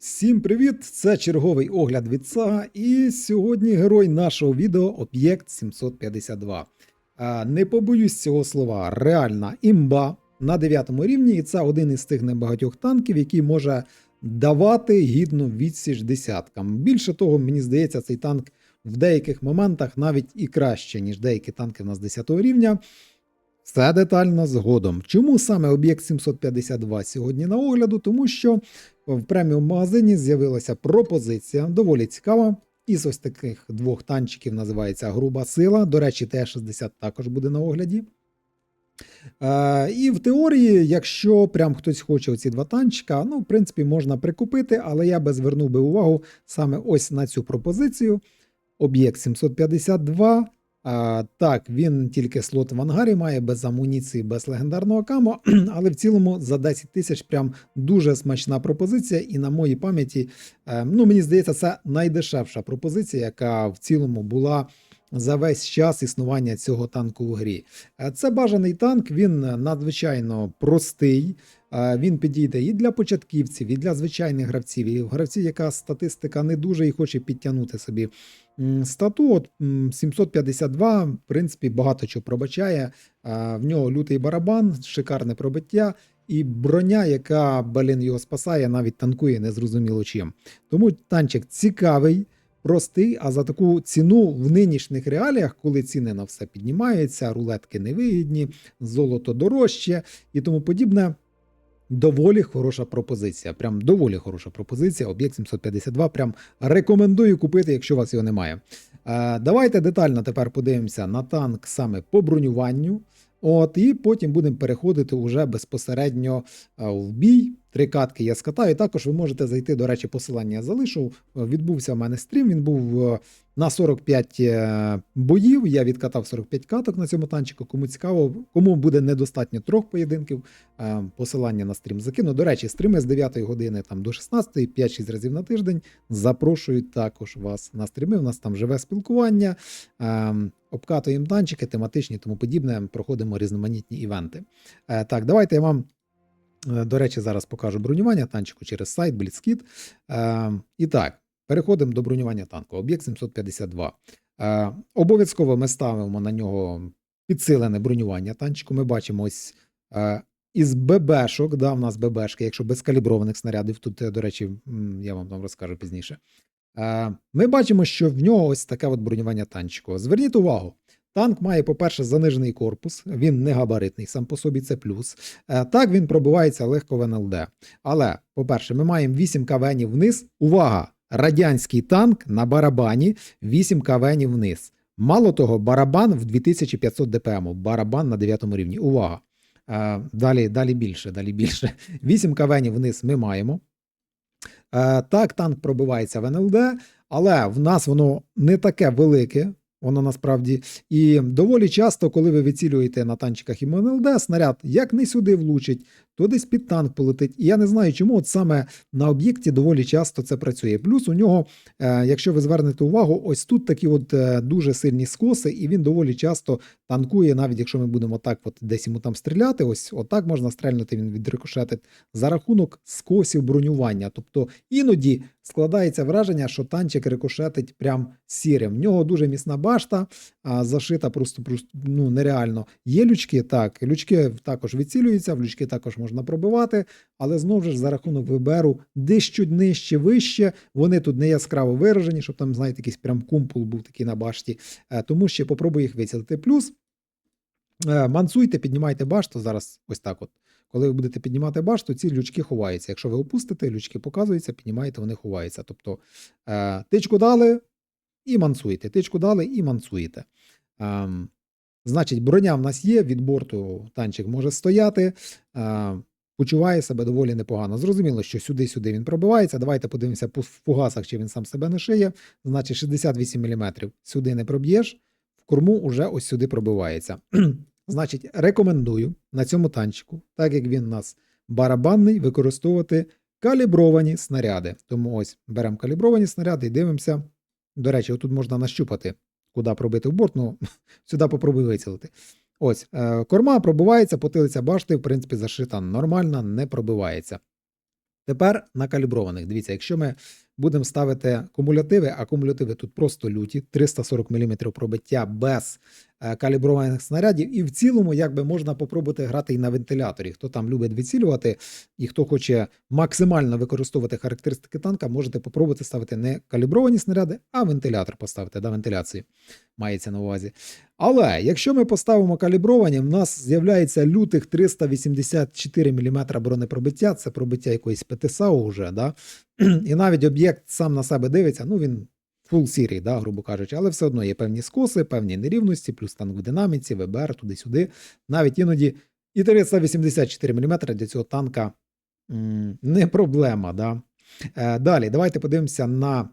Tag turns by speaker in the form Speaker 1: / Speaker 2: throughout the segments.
Speaker 1: Всім привіт! Це черговий огляд від Сага, і сьогодні герой нашого відео Об'єкт 752. Не побоюсь цього слова, реальна імба на 9 рівні, і це один із тих небагатьох танків, який може давати гідну відсіч десяткам. Більше того, мені здається, цей танк в деяких моментах навіть і краще, ніж деякі танки в нас 10 рівня. Все детально згодом. Чому саме об'єкт 752 сьогодні на огляду? Тому що в преміум магазині з'явилася пропозиція, доволі цікава. Із ось таких двох танчиків називається Груба сила. До речі, Т-60 також буде на огляді. Е, і в теорії, якщо прям хтось хоче оці два танчика, ну, в принципі, можна прикупити, але я би звернув би увагу саме ось на цю пропозицію. Об'єкт 752. А, так, він тільки слот в ангарі має без амуніції, без легендарного камо, але в цілому за 10 тисяч прям дуже смачна пропозиція. І на моїй пам'яті, е, ну мені здається, це найдешевша пропозиція, яка в цілому була за весь час існування цього танку в грі. Е, Це бажаний танк, він надзвичайно простий. Е, Він підійде і для початківців, і для звичайних гравців, і гравців, яка статистика не дуже і хоче підтягнути собі стату. 752, в принципі, багато чого пробачає. В нього лютий барабан, шикарне пробиття. І броня, яка блін, його спасає, навіть танкує незрозуміло чим. Тому танчик цікавий, простий, а за таку ціну в нинішніх реаліях, коли ціни на все піднімаються, рулетки невигідні, золото дорожче і тому подібне. Доволі хороша пропозиція. Прям доволі хороша пропозиція. Об'єкт 752. Прям рекомендую купити, якщо у вас його немає. Е, давайте детально тепер подивимося на танк саме по бронюванню. От, і потім будемо переходити уже безпосередньо е, в бій. Три катки я скатаю. Також ви можете зайти, до речі, посилання я залишу. Відбувся в мене стрім. Він був е, на 45 е, боїв. Я відкатав 45 каток на цьому танчику. Кому цікаво, кому буде недостатньо трьох поєдинків. е, Посилання на стрім закину. До речі, стріми з 9 години там до 16, 5-6 разів на тиждень. Запрошую також вас на стріми. У нас там живе спілкування. Обкатуємо танчики, тематичні, тому подібне. Проходимо різноманітні івенти. Так, давайте я вам. Е, До речі, зараз покажу бронювання танчику через сайт Blitzkit. Е, і так, переходимо до бронювання танку. Об'єкт 752. Е, обов'язково ми ставимо на нього підсилене бронювання танчику. Ми бачимо ось із ББшок, да, в нас ББшки, якщо без каліброваних снарядів, тут, до речі, я вам там розкажу пізніше. Ми бачимо, що в нього ось таке от бронювання танчику. Зверніть увагу, танк має, по-перше, занижений корпус, він не габаритний, сам по собі це плюс. Е, Так, він пробивається легко в НЛД. Але, по-перше, ми маємо 8 кавенів вниз. Увага! Радянський танк на барабані 8 кавенів вниз. Мало того, барабан в 2500 ДПМ, барабан на 9 рівні. Увага! Е, Далі, далі більше, далі більше. 8 кавенів вниз ми маємо. Е, Так, танк пробивається в НЛД, але в нас воно не таке велике. Воно насправді. І доволі часто, коли ви вицілюєте на танчиках і МНЛД, снаряд як не сюди влучить, то десь під танк полетить. І я не знаю, чому от саме на об'єкті доволі часто це працює. Плюс у нього, е, якщо ви звернете увагу, ось тут такі от е, дуже сильні скоси, і він доволі часто танкує, навіть якщо ми будемо так от десь йому там стріляти, ось отак можна стрельнути, він відрикошетить за рахунок скосів бронювання. Тобто іноді складається враження, що танчик рикошетить прям сірим. В нього дуже міцна башта, а зашита просто, просто ну, нереально. Є лючки, так, лючки також відцілюються, в лючки також можна пробивати, але знову ж за рахунок виберу дещо нижче, вище. Вони тут не яскраво виражені, щоб там, знаєте, якийсь прям кумпул був такий на башті. Е, Тому ще попробую їх вицілити. Плюс е, мансуйте, піднімайте башту зараз ось так от. Коли ви будете піднімати башту, ці лючки ховаються. Якщо ви опустите, лючки показуються, піднімаєте, вони ховаються. Тобто е, тичку дали і мансуєте. Тичку дали і мансуєте. Ем, значить, броня в нас є, від борту танчик може стояти. Почуває себе доволі непогано. Зрозуміло, що сюди-сюди він пробивається. Давайте подивимося по фугасах, чи він сам себе не шиє. Значить, 68 мм сюди не проб'єш, в корму уже ось сюди пробивається. Значить, рекомендую на цьому танчику, так як він у нас барабанний, використовувати калібровані снаряди. Тому ось беремо калібровані снаряди і дивимося. До речі, отут можна нащупати, куди пробити в борт, ну сюди попробуй вицілити. Ось, е, корма пробивається, потилиця башти, в принципі, зашита нормально, не пробивається. Тепер на каліброваних. Дивіться, якщо ми будемо ставити кумулятиви, а кумулятиви тут просто люті, 340 мм пробиття без каліброваних снарядів. І в цілому, якби можна попробувати грати і на вентиляторі. Хто там любить відцілювати і хто хоче максимально використовувати характеристики танка, можете попробувати ставити не калібровані снаряди, а вентилятор поставити да, вентиляції. Мається на увазі. Але якщо ми поставимо калібровані, в нас з'являється лютих 384 мм бронепробиття, це пробиття якоїсь ПТСАУ вже, да? і навіть об'єкт сам на себе дивиться, ну він full сірий, да, грубо кажучи, але все одно є певні скоси, певні нерівності, плюс танк в динаміці, ВБР, туди-сюди. Навіть іноді і 384 мм для цього танка не проблема. Да? Е, далі, давайте подивимося на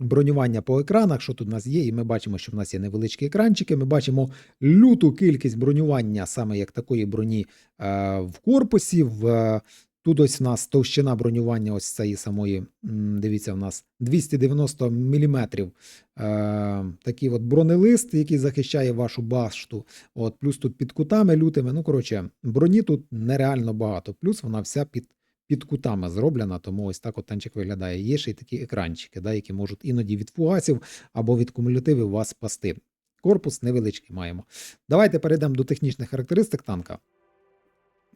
Speaker 1: бронювання по екранах, що тут у нас є, і ми бачимо, що в нас є невеличкі екранчики. Ми бачимо люту кількість бронювання, саме як такої броні е, в корпусі. В, тут ось в нас товщина бронювання ось цієї самої, дивіться, в нас 290 мм. Е, такий от бронелист, який захищає вашу башту. От, плюс тут під кутами лютими. Ну, коротше, броні тут нереально багато. Плюс вона вся під під кутами зроблена, тому ось так от танчик виглядає. Є ще й такі екранчики, да, які можуть іноді від фугасів або від кумулятивів вас спасти. Корпус невеличкий маємо. Давайте перейдемо до технічних характеристик танка.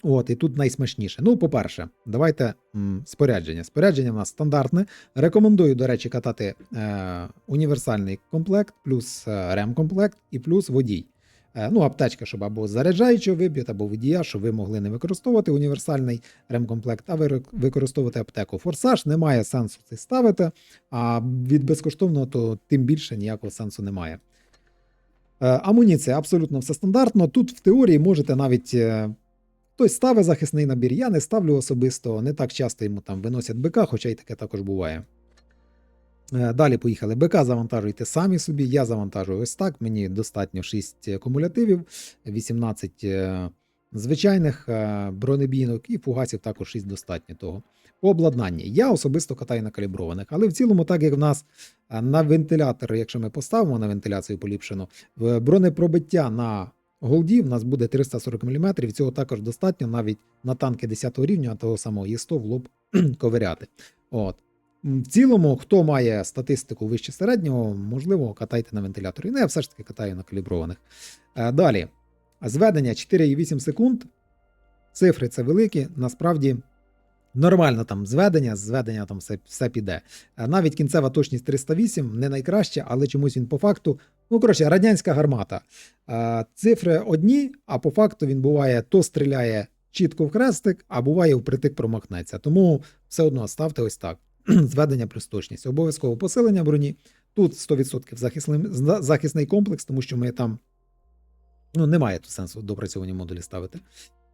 Speaker 1: От, і тут найсмачніше. Ну, по-перше, давайте м, спорядження. Спорядження в нас стандартне. Рекомендую, до речі, катати е, універсальний комплект, плюс е, ремкомплект і плюс водій. Е, Ну, аптечка, щоб або заряджаючого виб'ють, або водія, щоб ви могли не використовувати універсальний ремкомплект, а ви використовувати аптеку. Форсаж немає сенсу це ставити, а від безкоштовного то тим більше ніякого сенсу немає. Е, Амуніція абсолютно все стандартно. Тут в теорії можете навіть. Хтось ставить захисний набір, я не ставлю особисто, не так часто йому там виносять БК, хоча й таке також буває. Е, Далі поїхали. БК завантажуйте самі собі. Я завантажую ось так. Мені достатньо 6 кумулятивів, 18 е, звичайних е, бронебійок і фугасів також 6 достатньо того. По обладнанні. Я особисто катаю на каліброваних, але в цілому, так як в нас на вентилятор, якщо ми поставимо на вентиляцію поліпшену, бронепробиття на голді в нас буде 340 мм, цього також достатньо навіть на танки 10 рівня, того самого Є100 в лоб ковиряти. От. В цілому, хто має статистику вище середнього, можливо, катайте на вентиляторі. Ну, я все ж таки катаю на каліброваних. Е, Далі. Зведення 4,8 секунд. Цифри це великі. Насправді нормально там зведення, зведення там все, все піде. Е, Навіть кінцева точність 308 не найкраще, але чомусь він по факту. Ну, коротше, радянська гармата. Цифри одні, а по факту він буває то стріляє чітко в хрестик, а буває впритик промахнеться. Тому все одно ставте ось так. Зведення плюс точність. Обов'язково посилення броні. Тут 100% захисний, захисний комплекс, тому що ми там ну, немає тут сенсу допрацьовані модулі ставити.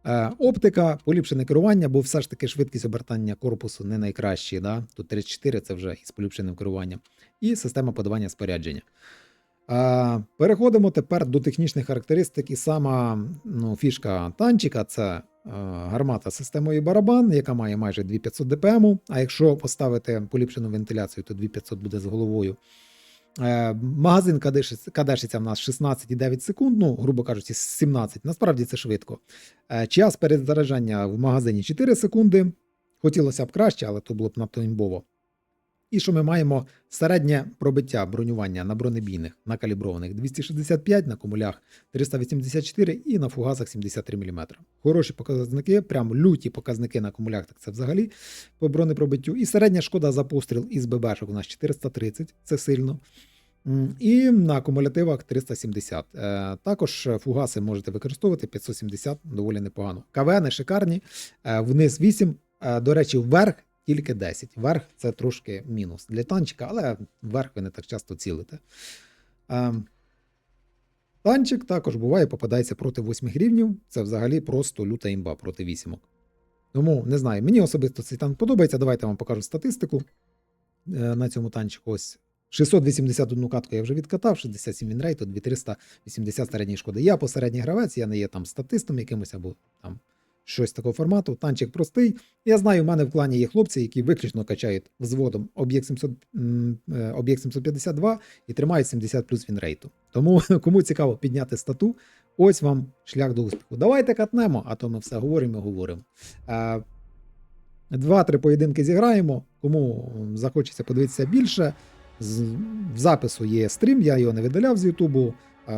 Speaker 1: Е, оптика, поліпшене керування, бо все ж таки швидкість обертання корпусу не найкращі. Да? Тут 34 це вже із поліпшеним керуванням. І система подавання спорядження. Переходимо тепер до технічних характеристик. І сама ну, фішка танчика це е, гармата системою барабан, яка має майже 2500 дпм. А якщо поставити поліпшену вентиляцію, то 2500 буде з головою. Е, Магазин кадешиться, кадешиться в нас 16,9 секунд, ну, грубо кажучи, 17. Насправді це швидко. Е, Час перезаряджання в магазині 4 секунди. Хотілося б краще, але то було б надто імбово. І що ми маємо середнє пробиття бронювання на бронебійних, на каліброваних 265, на комулях 384 і на фугасах 73 мм. Хороші показники, прям люті показники на комулях, так це взагалі по бронепробиттю. І середня шкода за постріл із ББшок у нас 430, це сильно. І на кумулятивах 370. Е, Також фугаси можете використовувати 570, доволі непогано. КВН шикарні, е, вниз 8, е, до речі, вверх тільки 10. Вверх це трошки мінус для танчика, але вверх ви не так часто цілите. Танчик також буває, попадається проти 8 рівнів. Це взагалі просто люта імба проти вісімок. Тому не знаю, мені особисто цей танк подобається. Давайте вам покажу статистику е, на цьому танчику. Ось 681 катку я вже відкатав, 67 вінрейту, 2380 середньої шкоди. Я посередній гравець, я не є там статистом якимось або там щось такого формату. Танчик простий. Я знаю, в мене в клані є хлопці, які виключно качають взводом об'єкт 700, е, об'єкт 752 і тримають 70 плюс вінрейту. Тому кому цікаво підняти стату, ось вам шлях до успіху. Давайте катнемо, а то ми все говоримо і говоримо. Е, Два-три поєдинки зіграємо. Кому захочеться подивитися більше. В запису є стрім, я його не видаляв з Ютубу. Е,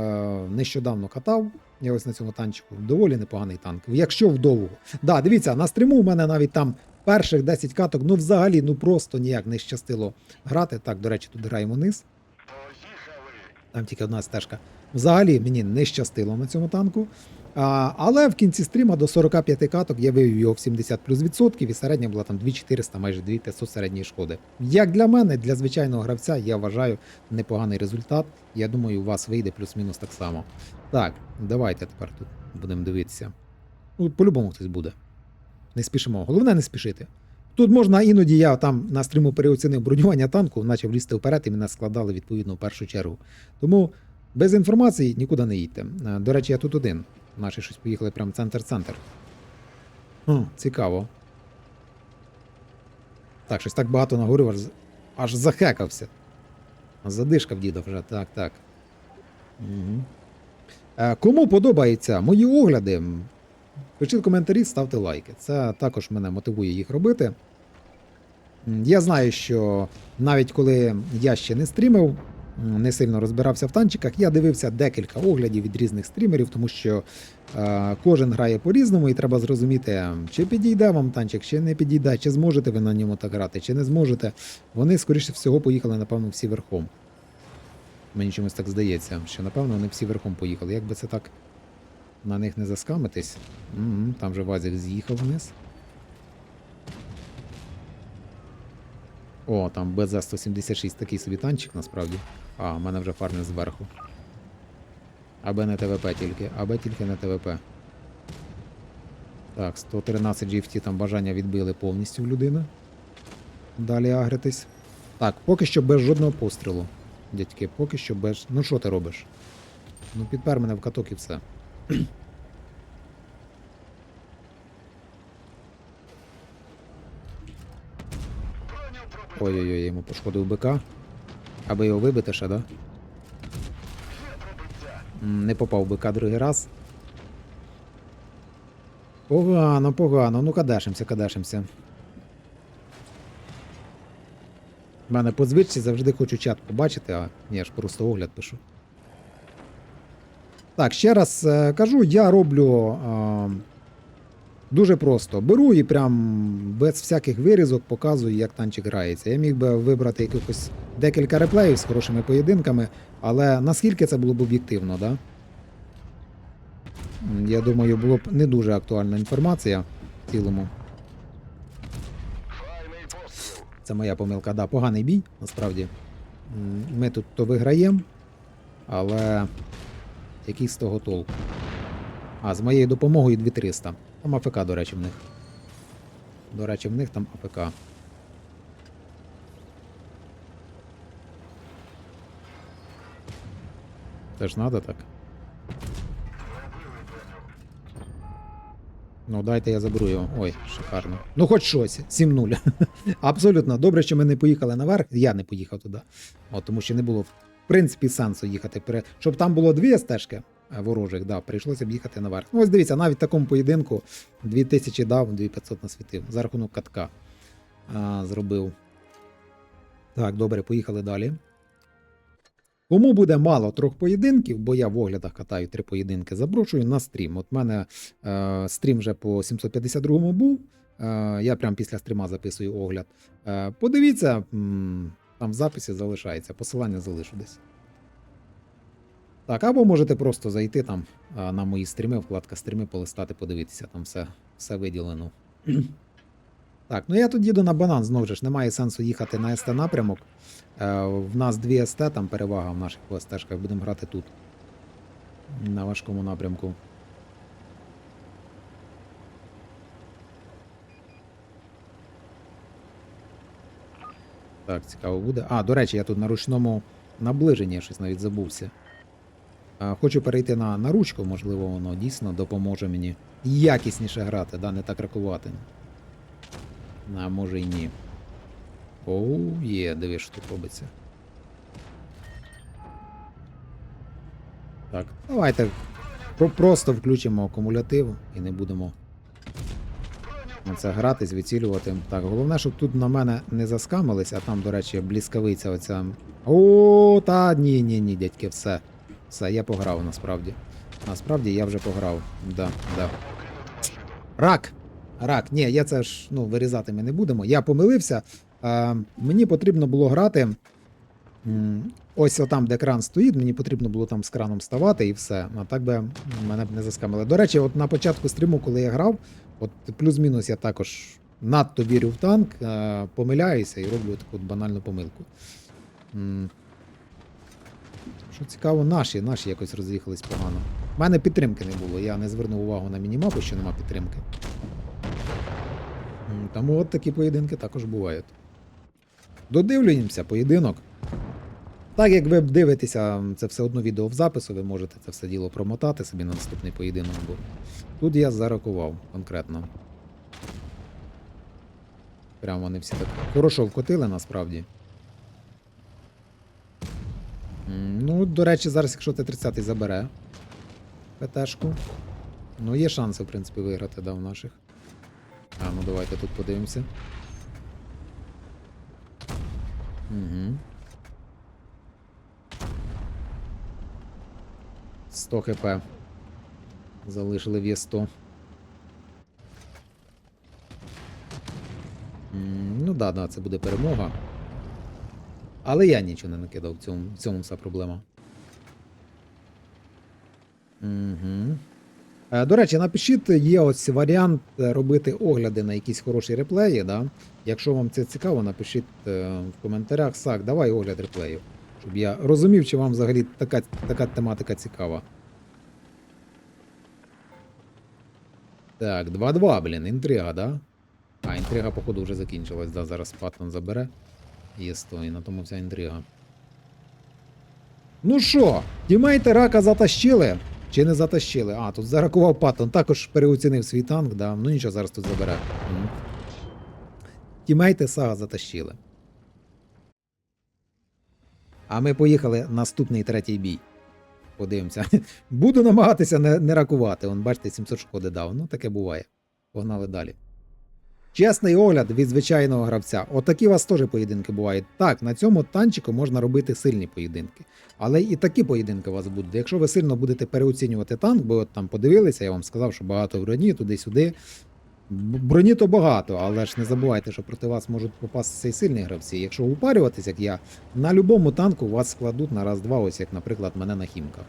Speaker 1: нещодавно катав. Я ось на цьому танчику. Доволі непоганий танк. Якщо вдовго. Да, дивіться, на стріму у мене навіть там перших 10 каток, ну взагалі, ну просто ніяк не щастило грати. Так, до речі, тут граємо низ. Там тільки одна стежка. Взагалі мені не щастило на цьому танку. Але в кінці стріма до 45 каток я вивів його в 70 плюс відсотків, і середня була там 2400, майже 2500 середньої шкоди. Як для мене, для звичайного гравця, я вважаю непоганий результат. Я думаю, у вас вийде плюс-мінус так само. Так, давайте тепер тут будемо дивитися. Ну, по-любому хтось буде. Не спішимо. Головне не спішити. Тут можна іноді я там на стріму переоцінив бронювання танку, почав лізти вперед і мене складали відповідно в першу чергу. Тому без інформації нікуди не їдьте. Е, До речі, я тут один. Наші щось поїхали прямо центр-центр. Хм, цікаво. Так, щось так багато наговорив, аж, аж захекався. Задишка в діда вже, так, так. Угу. Е, кому подобаються мої огляди, пишіть коментарі, ставте лайки. Це також мене мотивує їх робити. Я знаю, що навіть коли я ще не стрімив, не сильно розбирався в танчиках, я дивився декілька оглядів від різних стрімерів, тому що кожен грає по-різному, і треба зрозуміти, чи підійде вам танчик, чи не підійде, чи зможете ви на ньому так грати, чи не зможете. Вони, скоріше всього, поїхали, напевно, всі верхом. Мені чомусь так здається, що напевно вони всі верхом поїхали. Як би це так на них не заскамитись? Угу, там же Вазик з'їхав вниз. О, там БЗ-176 такий собі танчик насправді. А, в мене вже фармить зверху. АБ не ТВП тільки, АБ тільки не ТВП. Так, 113 GFT там бажання відбили повністю в людини. Далі агритись. Так, поки що без жодного пострілу. Дядьки, поки що без. Ну що ти робиш? Ну підпер мене в каток і все. Ой-ой-ой, я йому пошкодив бика. Аби його вибити ще, да? Не попав бика другий раз. Погано, погано. Ну кадешимся, кадешимся. У мене по звичці завжди хочу чат побачити, а ні, ж просто огляд пишу. Так, ще раз е, кажу, я роблю е, дуже просто. Беру і прям без всяких вирізок показую, як танчик грається. Я міг би вибрати якихось декілька реплеїв з хорошими поєдинками, але наскільки це було б об'єктивно, да? Я думаю, було б не дуже актуальна інформація в цілому. Це моя помилка, да, поганий бій, насправді. Ми тут то виграємо, але який з того толку? А, з моєю допомогою 2300. Там АФК, до речі, в них. До речі, в них там АФК. Це ж надо так. Ну, дайте я заберу його. Ой, шикарно. Ну, хоч щось. 7-0. Абсолютно. Добре, що ми не поїхали наверх. Я не поїхав туди. От, тому що не було, в принципі, сенсу їхати. Щоб там було дві стежки ворожих, да, прийшлося б їхати наверх. Ось дивіться, навіть в такому поєдинку 2000 дав, 2500 насвітив. За рахунок катка а, зробив. Так, добре, поїхали далі. Кому буде мало трьох поєдинків, бо я в оглядах катаю три поєдинки, запрошую на стрім. От в мене е, стрім вже по 752 був. Е, я прямо після стріма записую огляд. Е, подивіться, там в записі залишається, посилання залишу десь. Так, або можете просто зайти там на мої стріми, вкладка стріми, полистати, подивитися, там все, все виділено. Так, ну я тут їду на банан, знову ж немає сенсу їхати на СТ напрямок. Е, в нас дві СТ, там перевага в наших СТшках, будемо грати тут. На важкому напрямку. Так, цікаво буде. А, до речі, я тут на ручному наближенні щось навіть забувся. Хочу перейти на, на ручку, можливо, воно дійсно допоможе мені якісніше грати, да, не так ракувати. А може і ні. Оу, є, диви, що тут робиться. Так, давайте просто включимо акумулятив і не будемо на Це гратись, вицілювати. Так, головне, щоб тут на мене не заскамились, а там, до речі, блискавиця оця. О, та ні, ні, ні, дядьки, все. Все, я пограв насправді. Насправді я вже пограв. Да, да. Рак! Рак, ні, я це ж ну, вирізати ми не будемо. Я помилився. Е, мені потрібно було грати. Ось отам, де кран стоїть, мені потрібно було там з краном ставати і все. А так би мене б не заскамили. До речі, от на початку стріму, коли я грав, от плюс-мінус я також надто вірю в танк, е, помиляюся і роблю таку банальну помилку. Що цікаво, наші, наші якось роз'їхались погано. У мене підтримки не було, я не звернув увагу на мінімапу, що нема підтримки. Тому от такі поєдинки також бувають. Додивлюємося, поєдинок. Так як ви дивитеся, це все одно відео в запису, ви можете це все діло промотати собі на наступний поєдинок. Бо тут я зарахував конкретно. Прямо вони всі так хорошо вкотили насправді. До речі, зараз, якщо Т-30 забере ПТшку, ну є шанси, в принципі, виграти, да, в наших. А, ну давайте тут подивимося. Угу. 100 хп. Залишили в Є100. Ну да, да, це буде перемога. Але я нічого не накидав, в цьому, в цьому вся проблема. Угу. До речі, напишіть, є ось варіант е, робити огляди на якісь хороші реплеї. Да? Якщо вам це цікаво, напишіть е, в коментарях. Сак, давай огляд реплеїв. Щоб я розумів, чи вам взагалі така, така тематика цікава. Так, 2-2, блін, інтрига, да? А, інтрига, походу, вже закінчилась, да, зараз Паттон забере. Є 100, і на тому вся інтрига. Ну що, тімейти рака затащили? Чи не затащили? А, тут зарахував Паттон, також переоцінив свій танк, да. Ну нічого, зараз тут забере. Тімейте сага затащили. А ми поїхали наступний третій бій. Подивимося. Буду намагатися не, не ракувати. Он, бачите, 700 шкоди дав. Ну, таке буває. Погнали далі. Чесний огляд від звичайного гравця. Отакі у вас теж поєдинки бувають. Так, на цьому танчику можна робити сильні поєдинки. Але і такі поєдинки у вас будуть. Якщо ви сильно будете переоцінювати танк, бо от там подивилися, я вам сказав, що багато броні, туди-сюди. Броні то багато, але ж не забувайте, що проти вас можуть попастися і сильні гравці. Якщо упарюватись, як я, на будь-якому танку вас складуть на раз-два, ось як, наприклад, мене на хімках.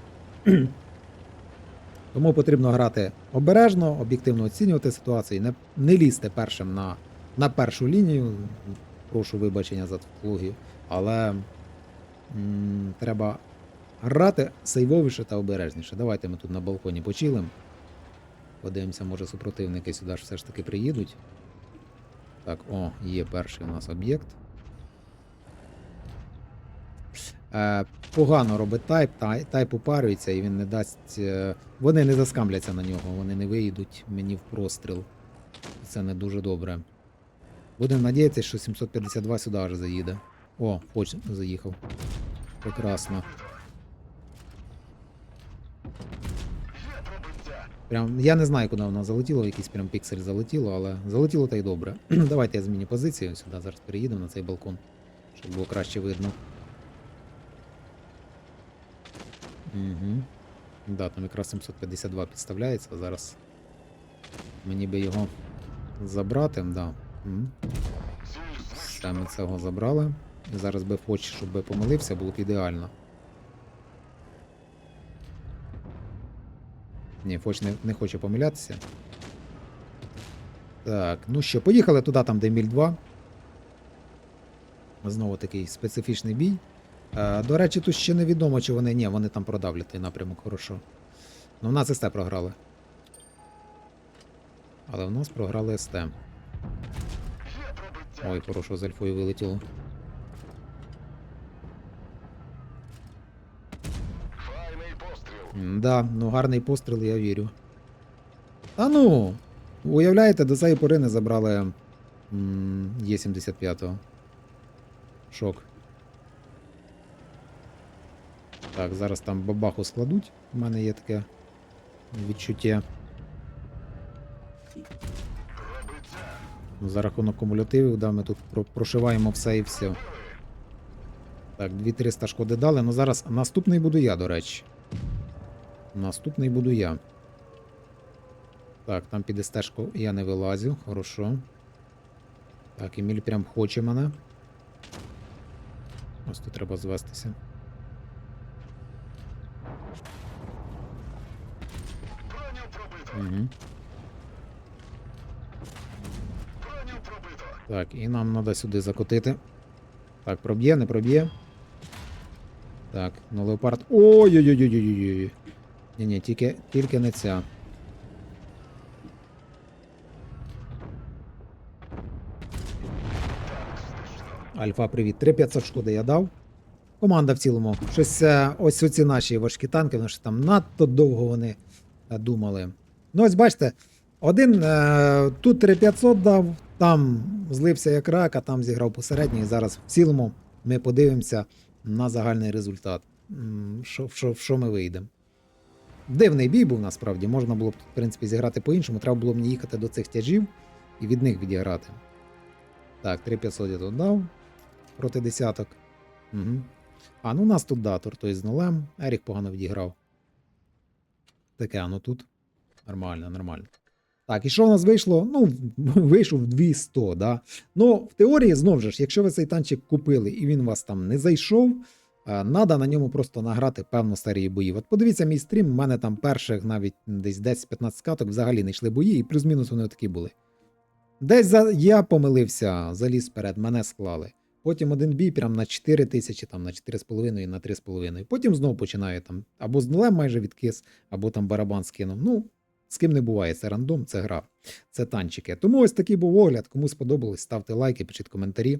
Speaker 1: Тому потрібно грати обережно, об'єктивно оцінювати ситуацію, не, не лізти першим на, на першу лінію. Прошу вибачення за тавтологію, але м, треба грати сейвовіше та обережніше. Давайте ми тут на балконі почилимо. Подивимося, може супротивники сюди ж все ж таки приїдуть. Так, о, є перший у нас об'єкт. Е, погано робить тайп, тайп упарюється і він не дасть. е, вони не заскамляться на нього, вони не виїдуть мені в простріл. Це не дуже добре. Будемо надіятися, що 752 сюди аж заїде. О, хоч заїхав. Прекрасно. Прям, я не знаю, куди воно залетіло, в якийсь прям піксель залетіло, але залетіло та й добре. Давайте я зміню позицію сюди, зараз переїдемо на цей балкон, щоб було краще видно. Угу. Да, там якраз 752 підставляється, а зараз мені би його забрати, да. Мгм. Все, ми цього забрали. Зараз би хоч, щоб би помилився, було б ідеально. Ні, Фоч не, не хоче помилятися. Так, ну що, поїхали туди, там, де Міль 2. Знову такий специфічний бій. Е, до речі, тут ще невідомо, чи вони. Ні, вони там продавлять напрямок хорошо. Ну, в нас СТ програли. Але в нас програли СТ. Ой, хорошо, з альфою вилетіло. Да, ну гарний постріл, я вірю. Та ну! Уявляєте, до цієї пори не забрали м, Є75. Шок. Так, зараз там бабаху складуть. У мене є таке відчуття. Ну, За рахунок кумулятивів, да, ми тут про- прошиваємо все і все. Так, 2300 шкоди дали. Ну зараз наступний буду я, до речі. Наступний буду я. Так, там під стежку я не вилазю, хорошо. Так, Еміль прям хоче мене. Ось тут треба звестися. Так, і нам треба сюди закотити. Так, проб'є, не проб'є. Так, ну леопард. Ой-ой-ой-ой-ой-ой. Ні, ні, тільки, тільки не ця. Альфа, привіт. 3500 шкоди я дав. Команда в цілому. Щось е, ось оці наші важкі танки, вони ж там надто довго вони думали. Ну, ось бачите, один е, тут 3500 дав, там злився як рак, а там зіграв посередній. І зараз в цілому ми подивимося на загальний результат. Що, що, що ми вийдемо. Дивний бій був насправді. Можна було б, в принципі, зіграти по-іншому. Треба було мені їхати до цих тяжів і від них відіграти. Так, 3500 я тут дав проти десяток. Угу. А, ну у нас тут датор, той з нулем. Ерік погано відіграв. Таке, а ну тут. Нормально, нормально. Так, і що в нас вийшло? Ну, вийшов 200, да. Ну, в теорії, знову ж, якщо ви цей танчик купили і він у вас там не зайшов, треба на ньому просто награти певну серію боїв. От подивіться мій стрім, у мене там перших навіть десь 10-15 каток взагалі не йшли бої, і плюс-мінус вони такі були. Десь за... я помилився, заліз вперед, мене склали. Потім один бій прям на 4 тисячі, там на 4,5 і на 3,5. Потім знову починає там або з нулем майже відкис, або там барабан скинув. Ну, з ким не буває, це рандом, це гра, це танчики. Тому ось такий був огляд. Кому сподобалось, ставте лайки, пишіть коментарі.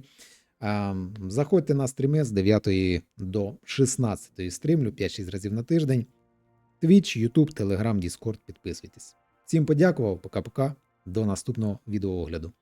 Speaker 1: Ем, Заходьте на стріми з 9 до 16 стрімлю 5-6 разів на тиждень. Twitch, YouTube, Telegram, Discord, підписуйтесь. Всім подякував, пока-пока. До наступного відеоогляду.